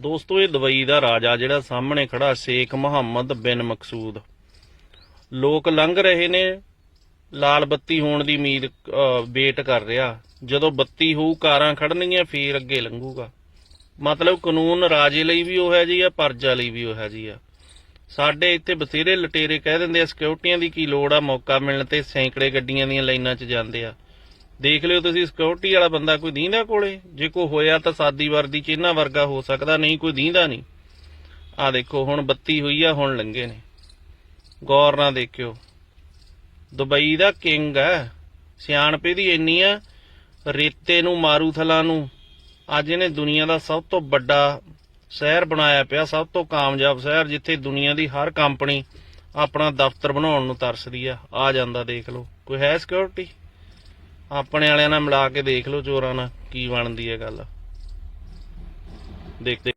ਦੋਸਤੋ, ਇਹ ਦੁਬਈ ਦਾ ਰਾਜਾ ਜਿਹੜਾ ਸਾਹਮਣੇ ਖੜਾ, ਸ਼ੇਖ ਮੁਹੰਮਦ ਬਿਨ ਮਕਸੂਦ। ਲੋਕ ਲੰਘ ਰਹੇ ਨੇ, ਲਾਲ ਬੱਤੀ ਹੋਣ ਦੀ ਉਮੀਦ ਵੇਟ ਕਰ ਰਿਹਾ। ਜਦੋਂ ਬੱਤੀ ਹੋਊ, ਕਾਰਾਂ ਖੜਨਗੀਆਂ ਫੇਰ ਅੱਗੇ ਲੰਘੂਗਾ। ਮਤਲਬ ਕਾਨੂੰਨ ਰਾਜੇ ਲਈ ਵੀ ਉਹ ਹੈ ਜੀ ਆ, ਪਰਜਾ ਲਈ ਵੀ ਉਹ ਹੈ ਜੀ ਆ। ਸਾਡੇ ਇੱਥੇ ਬਥੇਰੇ ਲਟੇਰੇ ਕਹਿ ਦਿੰਦੇ ਆ ਸਿਕਿਉਰਟੀਆਂ ਦੀ ਕੀ ਲੋੜ ਆ, ਮੌਕਾ ਮਿਲਣ ਤੇ ਸੈਂਕੜੇ ਗੱਡੀਆਂ ਦੀਆਂ ਲਾਈਨਾਂ 'ਚ ਜਾਂਦੇ ਆ। ਦੇਖ ਲਿਓ ਤੁਸੀਂ ਸਿਕਿਉਰਟੀ ਵਾਲਾ ਬੰਦਾ ਕੋਈ ਦੀਂਦਾ ਕੋਲੇ? ਜੇ ਕੋਈ ਹੋਇਆ ਤਾਂ ਸਾਦੀ ਵਰਦੀ 'ਚ ਇਹਨਾਂ ਵਰਗਾ ਹੋ ਸਕਦਾ, ਨਹੀਂ ਕੋਈ ਦੀਂਦਾ ਨਹੀਂ। ਆ ਦੇਖੋ, ਹੁਣ ਬੱਤੀ ਹੋਈ ਆ, ਹੁਣ ਲੰਘੇ ਨੇ। ਗੌਰ ਨਾਲ ਦੇਖਿਓ। ਦੁਬਈ ਦਾ ਕਿੰਗ ਹੈ। ਸਿਆਣਪੇ ਦੀ ਇੰਨੀ ਆ, ਰੇਤੇ ਨੂੰ ਮਾਰੂ ਥਲਾਂ ਨੂੰ। ਅੱਜ ਇਹਨੇ ਦੁਨੀਆ ਦਾ ਸਭ ਤੋਂ ਵੱਡਾ ਸ਼ਹਿਰ ਬਣਾਇਆ ਪਿਆ, ਸਭ ਤੋਂ ਕਾਮਯਾਬ ਸ਼ਹਿਰ, ਜਿੱਥੇ ਦੁਨੀਆ ਦੀ ਹਰ ਕੰਪਨੀ ਆਪਣਾ ਦਫ਼ਤਰ ਬਣਾਉਣ ਨੂੰ ਤਰਸਦੀ ਆ। ਆ ਜਾਂਦਾ, ਦੇਖ ਲਓ। ਕੋਈ ਹੈ ਸਿਕਿਉਰਿਟੀ ਆਪਣੇ ਵਾਲਿਆਂ ਨਾਲ ਮਿਲਾ ਕੇ ਦੇਖ ਲਓ ਚੋਰਾਂ ਨਾਲ ਕੀ ਬਣਦੀ ਹੈ ਗੱਲ। ਦੇਖਦੇ